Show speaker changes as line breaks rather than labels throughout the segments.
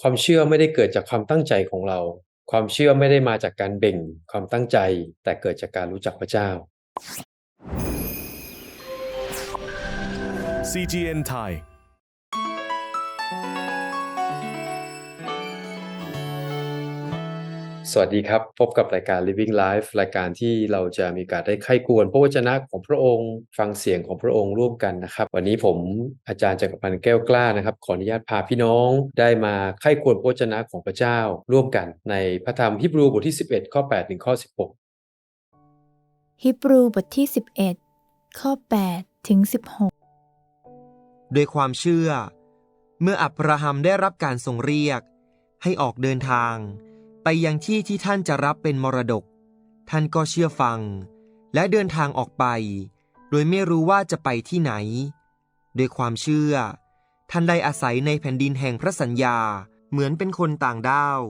ความเชื่อไม่ได้เกิดจากความตั้งใจของเรา ความเชื่อไม่ได้มาจากการเบ่งความตั้งใจ แต่เกิดจากการรู้จักพระเจ้า
CGN Thai
วัสดีครับ พบกับรายการ Living Life รายการที่เราจะมีโอกาสได้ไข้ควรพระวจนะของพระองค์ ฟังเสียงของพระองค์ร่วมกันนะครับ วันนี้ผมอาจารย์จักรพันธ์แก้วกล้านะครับ ขออนุญาตพาพี่น้องได้มาไข้ควรพระวจนะของพระเจ้า ร่วมกันในพระธรรมฮิบรูบทที่ 11 ข้อ8ถึงข้อ 16
ฮิบรูบทที่ 11 ข้อ8ถึง16
โดยความเชื่อ เมื่ออับราฮัมได้รับการทรงเรียก ให้ออกเดินทาง ไปยังที่ที่ท่านจะรับเป็นมรดก ท่านก็เชื่อฟัง และเดินทางออกไป โดยไม่รู้ว่าจะไปที่ไหนโดยความเชื่อ ท่านได้อาศัยในแผ่นดินแห่งพระสัญญาเหมือนเป็นคนต่างด้าว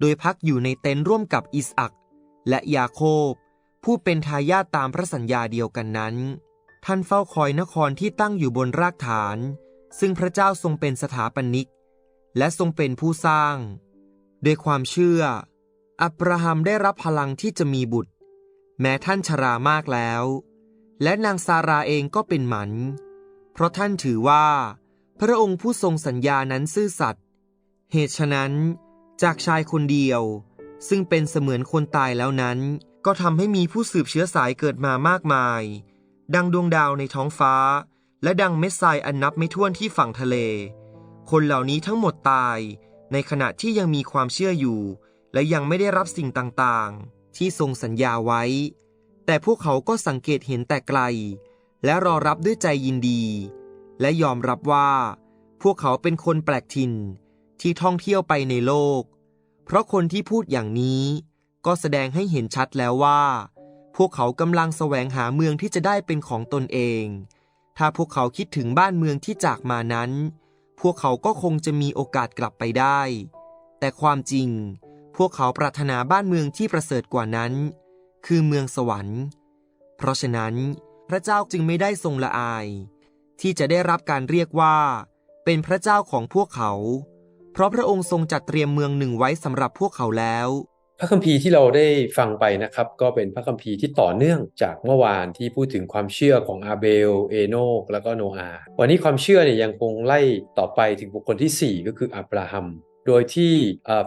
โดยพักอยู่ในเต็นท์ร่วมกับอิสอัก และยาโคบ ผู้เป็นทายาทตามพระสัญญาเดียวกันนั้น ท่านเฝ้าคอยนครที่ตั้งอยู่บนรากฐาน ซึ่งพระเจ้าทรงเป็นสถาปนิก และทรงเป็นผู้สร้าง ด้วยความเชื่อ อับราฮัมได้รับพลังที่จะมีบุตร แม้ท่านชรามากแล้ว และนางซาราเองก็เป็นหมัน เพราะท่านถือว่า พระองค์ผู้ทรงสัญญานั้นซื่อสัตย์เหตุฉะนั้น จากชายคนเดียว ซึ่งเป็นเสมือนคนตายแล้วนั้น ก็ทำให้มีผู้สืบเชื้อสายเกิดมามากมาย ดังดวงดาวในท้องฟ้า และดังเม็ดทรายอันนับไม่ถ้วนที่ฝั่งทะเล คนเหล่านี้ทั้งหมดตาย ในขณะที่ยังมีความเชื่ออยู่ และยังไม่ได้รับสิ่งต่างๆ ที่ทรงสัญญาไว้ แต่พวกเขาก็สังเกตเห็นแต่ไกล และรอรับด้วยใจยินดี และยอมรับว่า พวกเขาเป็นคนแปลกถิ่นที่ท่องเที่ยวไปในโลก เพราะคนที่พูดอย่างนี้ก็แสดงให้เห็นชัดแล้วว่า พวกเขากำลังแสวงหาเมืองที่จะได้เป็นของตนเอง ถ้าพวกเขาคิดถึงบ้านเมืองที่จากมานั้น พวกเขาก็คงจะมีโอกาสกลับไปได้ แต่ความจริง พวกเขาปรารถนาบ้านเมืองที่ประเสริฐกว่านั้น คือเมืองสวรรค์ เพราะฉะนั้นพระเจ้าจึงไม่ได้ทรงละอาย ที่จะได้รับการเรียกว่า เป็นพระเจ้าของพวกเขา เพราะพระองค์ทรงจัดเตรียมเมืองหนึ่งไว้สำหรับพวกเขาแล้ว
ระคัมภีร์ที่เราได้ฟังไปนะครับ ก็เป็นพระคัมภีร์ที่ต่อเนื่องจากเมื่อวานที่พูดถึงความเชื่อของอาเบล เอโนกแล้วก็โนอาวันนี้ความเชื่อเนี่ยยังคงไล่ต่อไปถึงบุคคลที่ 4 ก็คืออับราฮัมโดยที่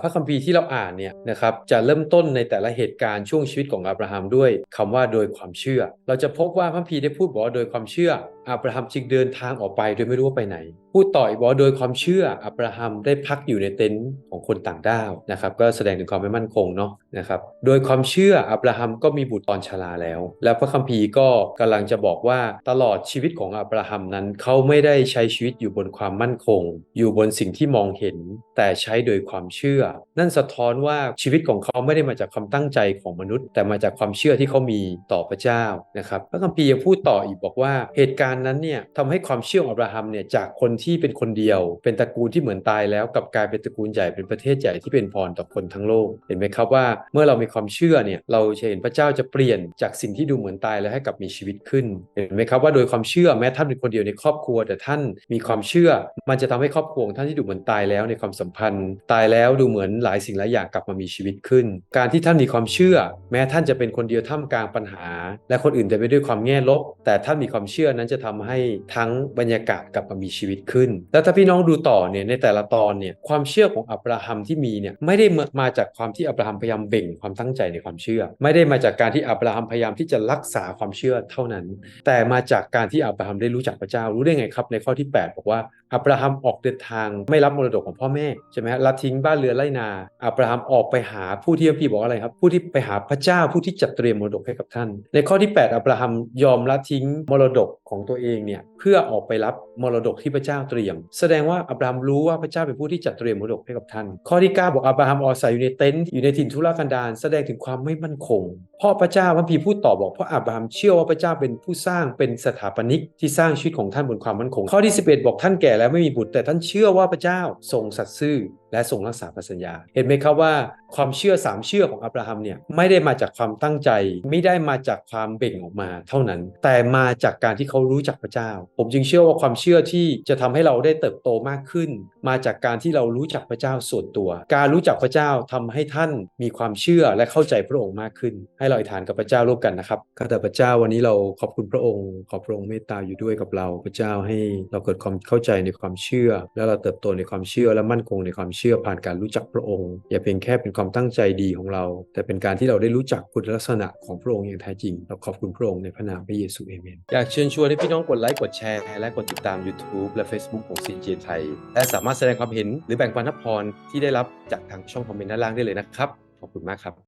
พระคัมภีร์ที่เราอ่านเนี่ยนะครับจะเริ่มต้นในแต่ละเหตุการณ์ช่วงชีวิตของอับราฮัมด้วยคำว่าโดยความเชื่อ เราจะพบว่าพระคัมภีร์ได้พูดบอกว่าโดยความเชื่อ อับราฮัมจึงเดินทางออกไปโดยไม่รู้ว่าไปไหน พูดต่ออีกว่าโดยความเชื่ออับราฮัมได้พักอยู่ในเต็นท์ของคนต่างด้าวนะครับก็แสดงถึงความไม่มั่นคงเนาะนะครับโดยความเชื่ออับราฮัมก็มีบุตรตอนชราแล้ว แล้วพระคัมภีร์ก็กำลังจะบอกว่าตลอดชีวิตของอับราฮัมนั้นเขาไม่ได้ใช้ชีวิตอยู่บนความมั่นคง อยู่บนสิ่งที่มองเห็น แต่ใช้โดยความเชื่อ นั่นสะท้อนว่าชีวิตของเขาไม่ได้มาจากความตั้งใจของมนุษย์ แต่มาจากความเชื่อที่เขามีต่อพระเจ้านะครับพระคัมภีร์ยังพูดต่ออีกบอกว่าเหตุการณ์นั้นเนี่ยทำให้ความเชื่อของอับราฮัมเนี่ยจากคนที่เป็นคนเดียว เป็นตระกูลที่เหมือนตายแล้วกับกลายเป็นตระกูลใหญ่เป็นประเทศใหญ่ที่เป็นพรต่อคนทั้งโลก เห็นไหมครับว่าเมื่อเรามีความเชื่อเนี่ยเราจะเห็นพระเจ้าจะเปลี่ยนจากสิ่งที่ดูเหมือนตายแล้วให้กลับมีชีวิตขึ้น เห็นไหมครับว่าโดยความเชื่อแม้ท่านเป็นคนเดียวในครอบครัว แต่ท่านมีความเชื่อ มันจะทำให้ครอบครัวของท่านที่ดูเหมือนตายแล้วในความสัมพันธ์ ตายแล้วดูเหมือนหลายสิ่งหลายอย่างกลับมามีชีวิตขึ้น การที่ท่านมีความเชื่อ แม้ท่านจะเป็นคนเดียวท่ามกลางปัญหา และคนอื่นจะไปด้วยความแง่ลบ แต่ท่านมีความเชื่อนั้นจะทำให้ทั้งบรรยากาศกลับมามีชีวิตขึ้น แล้วถ้าพี่น้องดูต่อเนี่ยในแต่ละตอนเนี่ยความเชื่อของอับราฮัมที่มีเนี่ยไม่ได้มาจากความที่อับราฮัมพยายามเบ่งความตั้งใจในความเชื่อ ไม่ได้มาจากการที่อับราฮัมพยายามที่จะรักษาความเชื่อเท่านั้น แต่มาจากการที่อับราฮัมได้รู้จักพระเจ้ารู้ได้ไงครับ ในข้อที่ 8 บอกว่าอับราฮัมออกเดินทางไม่รับมรดกของพ่อแม่ใช่ไหมฮะละทิ้งบ้านเรือนไร่นาอับราฮัมออกไปหาผู้ที่พระพี่บอกอะไรครับ ผู้ที่ไปหาพระเจ้าผู้ที่จัดเตรียมมรดกให้กับท่าน ในข้อที่ 8 อับราฮัมยอมละทิ้งมรดกของตัวเองเนี่ยเพื่อออกไปรับมรดกที่พระเจ้าเตรียม แสดงว่าอับราฮัมรู้ว่าพระเจ้าเป็นผู้ที่จัดเตรียมมรดกให้กับท่าน ข้อที่ 9 บอกอับราฮัมอาศัยอยู่ในเต็นท์อยู่ในถิ่นทุรกันดารแสดงถึงความไม่มั่นคงเพราะพระเจ้าพระพีพูดต่อบอกเพราะอับราฮัมเชื่อว่าพระเจ้าเป็นผู้สร้างเป็นสถาปนิกที่สร้างชีวิตของท่านบนความมั่นคง ข้อที่ 11 บอกท่านแก่แล้วไม่มีบุตร แต่ท่านเชื่อว่าพระเจ้าทรงสัตย์ซื่อและทรงรักษาพระสัญญา เห็นไหมครับว่าความเชื่อสามเชื่อของอับราฮัมเนี่ยไม่ได้มาจากความตั้งใจ ไม่ได้มาจากความเบ่งออกมาเท่านั้น แต่มาจากการที่เขารู้จักพระเจ้า ผมจึงเชื่อว่าความเชื่อที่จะทำให้เราได้เติบโตมากขึ้น มาจากการที่เรารู้จักพระเจ้าส่วนตัว การรู้จักพระเจ้าทำให้ท่านมีความเชื่อและเข้าใจพระองค์มากขึ้น ให้เราอธิษฐานกับพระเจ้าร่วมกันนะครับข้าแต่พระเจ้าวันนี้เราขอบคุณพระองค์ ขอพระองค์เมตตาอยู่ด้วยกับเราพระเจ้าให้เราเกิดความเข้าใจในความเชื่อ และเราเติบโตในความเชื่อและมั่นคงในความเชื่อผ่านการรู้จักพระองค์ อย่าเพียงแค่เป็นความตั้งใจดีของเรา แต่เป็นการที่เราได้รู้จักคุณลักษณะของพระองค์อย่างแท้จริง เราขอบคุณพระองค์ในพระนามพระเยซูเอเมนอยากเชิญชวนให้พี่น้องกดไลค์กดแชร์และกดติดตาม YouTube และ Facebook ของ CJ ไทยและสามารถแสดงความเห็นหรือแบ่งปันพรที่ได้รับจากทางช่องคอมเมนต์ด้านล่างได้เลยนะครับขอบคุณมากครับ